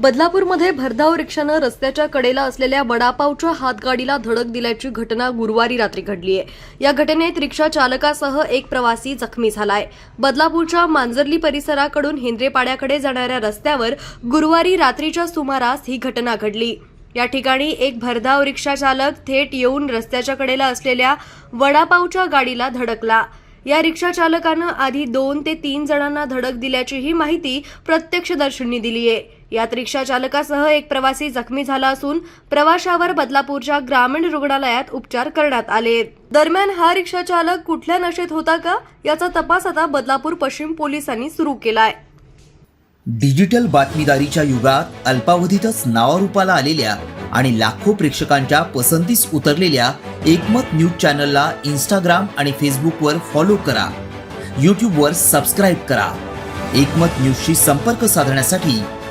बदलापूरमध्ये भरधाव रिक्षानं रस्त्याच्या कडेला असलेल्या वडापावच्या हातगाडीला धडक दिल्याची घटना गुरुवारी रात्री घडली आहे. या घटनेत रिक्षा चालकासह एक प्रवासी जखमी झालाय. बदलापूरच्या मांजरली परिसराकडून हिंद्रेपाड्याकडे जाणाऱ्या रस्त्यावर गुरुवारी रात्रीच्या सुमारास ही घटना घडली. या ठिकाणी एक भरधाव रिक्षा चालक थेट येऊन रस्त्याच्या कडेला असलेल्या वडापावच्या गाडीला धडकला. या रिक्षा चालकानं आधी दोन ते तीन जणांना धडक दिल्याचीही माहिती प्रत्यक्षदर्शींनी दिली आहे यात रिक्षा चालकासह एक प्रवासी जखमी झाला असून प्रवाशावर बदलापूरच्या ग्रामीण रुग्णालयात उपचार करण्यात आले. दरम्यान हा रिक्षा चालक कुठल्या नशेत होता का याचा तपास आता बदलापूर पश्चिम पोलिसांनी सुरू केलाय. डिजिटल बातमीदारीच्या युगात अल्पावधीतच नावारूपाला आलेल्या आणि लाखो प्रेक्षकांच्या पसंतीस उतरलेल्या एकमत न्यूज चॅनलला इंस्टाग्राम आणि फेसबुकवर फॉलो करा. यूट्यूबवर सबस्क्राईब करा. एकमत न्यूजशी संपर्क साधण्यासाठी